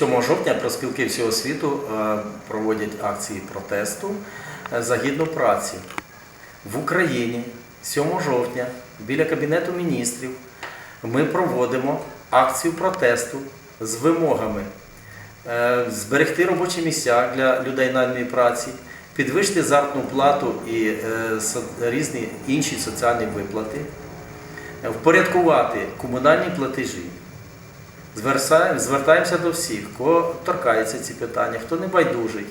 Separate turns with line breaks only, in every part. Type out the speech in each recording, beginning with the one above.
7 жовтня профспілки всього світу е, проводять акції протесту е, за гідну працю. В Україні 7 жовтня біля Кабінету міністрів ми проводимо акцію протесту з вимогами е, зберегти робочі місця для людей найманої праці, підвищити заробітну плату і різні інші соціальні виплати, впорядкувати комунальні платежі. Звертаємося до всіх, кого торкаються ці питання, хто не байдужий,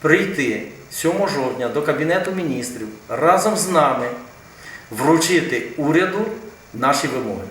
прийти 7 жовтня до Кабінету міністрів разом з нами вручити уряду наші вимоги.